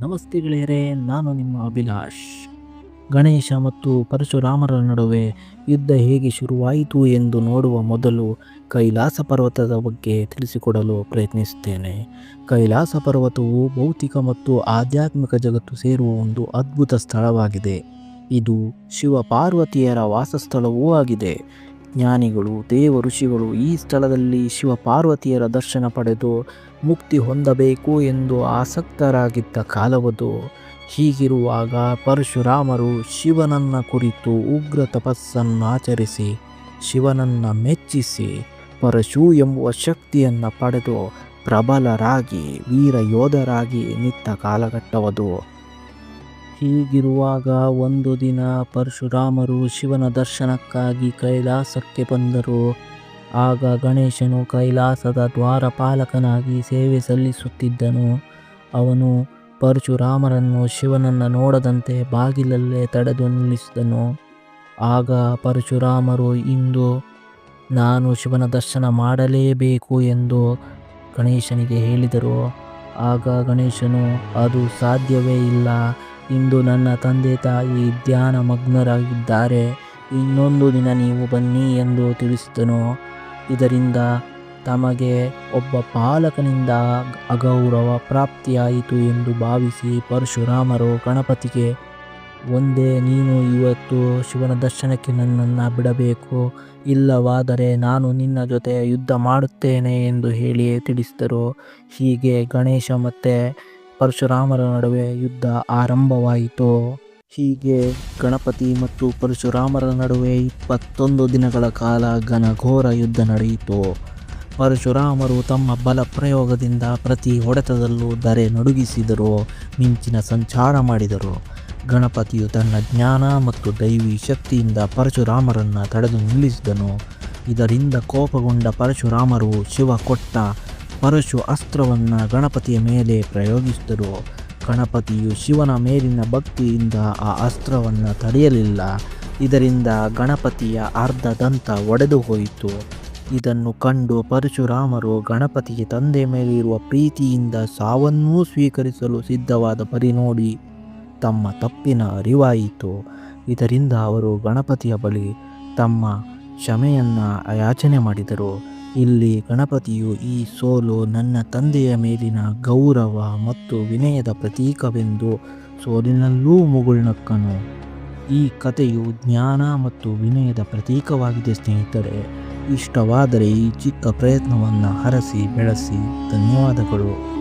ನಮಸ್ತೆ ಗೆಳೆಯರೇ, ನಾನು ನಿಮ್ಮ ಅಭಿಲಾಷ್. ಗಣೇಶ ಮತ್ತು ಪರಶುರಾಮರ ನಡುವೆ ಯುದ್ಧ ಹೇಗೆ ಶುರುವಾಯಿತು ಎಂದು ನೋಡುವ ಮೊದಲು ಕೈಲಾಸ ಪರ್ವತದ ಬಗ್ಗೆ ತಿಳಿಸಿಕೊಡಲು ಪ್ರಯತ್ನಿಸುತ್ತೇನೆ. ಕೈಲಾಸ ಪರ್ವತವು ಭೌತಿಕ ಮತ್ತು ಆಧ್ಯಾತ್ಮಿಕ ಜಗತ್ತು ಸೇರುವ ಒಂದು ಅದ್ಭುತ ಸ್ಥಳವಾಗಿದೆ. ಇದು ಶಿವ ಪಾರ್ವತಿಯರ ವಾಸಸ್ಥಳವೂ ಆಗಿದೆ. ಜ್ಞಾನಿಗಳು, ದೇವ ಋಷಿಗಳು ಈ ಸ್ಥಳದಲ್ಲಿ ಶಿವ ಪಾರ್ವತಿಯರ ದರ್ಶನ ಪಡೆದು ಮುಕ್ತಿ ಹೊಂದಬೇಕು ಎಂದು ಆಸಕ್ತರಾಗಿದ್ದ ಕಾಲವದು. ಹೀಗಿರುವಾಗ ಪರಶುರಾಮರು ಶಿವನನ್ನ ಕುರಿತು ಉಗ್ರ ತಪಸ್ಸನ್ನು ಆಚರಿಸಿ, ಶಿವನನ್ನ ಮೆಚ್ಚಿಸಿ, ಪರಶು ಎಂಬುವ ಶಕ್ತಿಯನ್ನು ಪಡೆದು ಪ್ರಬಲರಾಗಿ, ವೀರ ಯೋಧರಾಗಿ ನಿತ್ತ ಕಾಲಘಟ್ಟವದು. ಹೀಗಿರುವಾಗ ಒಂದು ದಿನ ಪರಶುರಾಮರು ಶಿವನ ದರ್ಶನಕ್ಕಾಗಿ ಕೈಲಾಸಕ್ಕೆ ಬಂದರು. ಆಗ ಗಣೇಶನು ಕೈಲಾಸದ ದ್ವಾರಪಾಲಕನಾಗಿ ಸೇವೆ ಸಲ್ಲಿಸುತ್ತಿದ್ದನು. ಅವನು ಪರಶುರಾಮರನ್ನು ಶಿವನನ್ನು ನೋಡದಂತೆ ಬಾಗಿಲಲ್ಲೇ ತಡೆದು ನಿಲ್ಲಿಸಿದನು. ಆಗ ಪರಶುರಾಮರು, ಇಂದು ನಾನು ಶಿವನ ದರ್ಶನ ಮಾಡಲೇಬೇಕು ಎಂದು ಗಣೇಶನಿಗೆ ಹೇಳಿದರು. ಆಗ ಗಣೇಶನು, ಅದು ಸಾಧ್ಯವೇ ಇಲ್ಲ. ಇಂದು ನನ್ನ ತಂದೆ ತಾಯಿ ಧ್ಯಾನ ಮಗ್ನರಾಗಿದ್ದಾರೆ. ಇನ್ನೊಂದು ದಿನ ನೀವು ಬನ್ನಿ ಎಂದು ತಿಳಿಸಿದನು. ಇದರಿಂದ ತಮಗೆ ಒಬ್ಬ ಪಾಲಕನಿಂದ ಅಗೌರವ ಪ್ರಾಪ್ತಿಯಾಯಿತು ಎಂದು ಭಾವಿಸಿ ಪರಶುರಾಮರು ಗಣಪತಿಗೆ, ಒಂದೇ ನೀನು ಇವತ್ತು ಶಿವನ ದರ್ಶನಕ್ಕೆ ನನ್ನನ್ನು ಬಿಡಬೇಕು. ಇಲ್ಲವಾದರೆ ನಾನು ನಿನ್ನ ಜೊತೆ ಯುದ್ಧ ಮಾಡುತ್ತೇನೆ ಎಂದು ಹೇಳಿ ತಿಳಿಸಿದರು. ಹೀಗೆ ಗಣೇಶ ಮತ್ತು ಪರಶುರಾಮರ ನಡುವೆ ಯುದ್ಧ ಆರಂಭವಾಯಿತು. ಹೀಗೆ ಗಣಪತಿ ಮತ್ತು ಪರಶುರಾಮರ ನಡುವೆ ಇಪ್ಪತ್ತೊಂದು ದಿನಗಳ ಕಾಲ ಘನಘೋರ ಯುದ್ಧ ನಡೆಯಿತು. ಪರಶುರಾಮರು ತಮ್ಮ ಬಲ ಪ್ರಯೋಗದಿಂದ ಪ್ರತಿ ಹೊಡೆತದಲ್ಲೂ ದರೆ ನಡುಗಿಸಿದರು, ಮಿಂಚಿನ ಸಂಚಾರ ಮಾಡಿದರು. ಗಣಪತಿಯು ತನ್ನ ಜ್ಞಾನ ಮತ್ತು ದೈವಿ ಶಕ್ತಿಯಿಂದ ಪರಶುರಾಮರನ್ನು ತಡೆದು ನಿಲ್ಲಿಸಿದನು. ಇದರಿಂದ ಕೋಪಗೊಂಡ ಪರಶುರಾಮರು ಶಿವ ಕೊಟ್ಟ ಪರಶು ಅಸ್ತ್ರವನ್ನು ಗಣಪತಿಯ ಮೇಲೆ ಪ್ರಯೋಗಿಸಿದರು ಗಣಪತಿಯು ಶಿವನ ಮೇಲಿನ ಭಕ್ತಿಯಿಂದ ಆ ಅಸ್ತ್ರವನ್ನು ತಡೆಯಲಿಲ್ಲ. ಇದರಿಂದ ಗಣಪತಿಯ ಅರ್ಧ ದಂತ ಒಡೆದು ಹೋಯಿತು. ಇದನ್ನು ಕಂಡು ಪರಶುರಾಮರು ಗಣಪತಿಗೆ ತಂದೆ ಮೇಲಿರುವ ಪ್ರೀತಿಯಿಂದ ಸಾವನ್ನೂ ಸ್ವೀಕರಿಸಲು ಸಿದ್ಧವಾದ ಪರಿ ನೋಡಿ ತಮ್ಮ ತಪ್ಪಿನ ಅರಿವಾಯಿತು. ಇದರಿಂದ ಅವರು ಗಣಪತಿಯ ಬಳಿ ತಮ್ಮ ಕ್ಷಮೆಯನ್ನು ಯಾಚನೆ ಮಾಡಿದರು. ಇಲ್ಲಿ ಗಣಪತಿಯು ಈ ಸೋಲು ನನ್ನ ತಂದೆಯ ಮೇಲಿನ ಗೌರವ ಮತ್ತು ವಿನಯದ ಪ್ರತೀಕವೆಂದು ಸೋಲಿನಲ್ಲೂ ಮುಗುಳ್ನಕ್ಕನು. ಈ ಕಥೆಯು ಜ್ಞಾನ ಮತ್ತು ವಿನಯದ ಪ್ರತೀಕವಾಗಿದೆ ಸ್ನೇಹಿತರೆ. ಇಷ್ಟವಾದರೆ ಈ ಚಿಕ್ಕ ಪ್ರಯತ್ನವನ್ನು ಹರಸಿ ಬೆಳೆಸಿ. ಧನ್ಯವಾದಗಳು.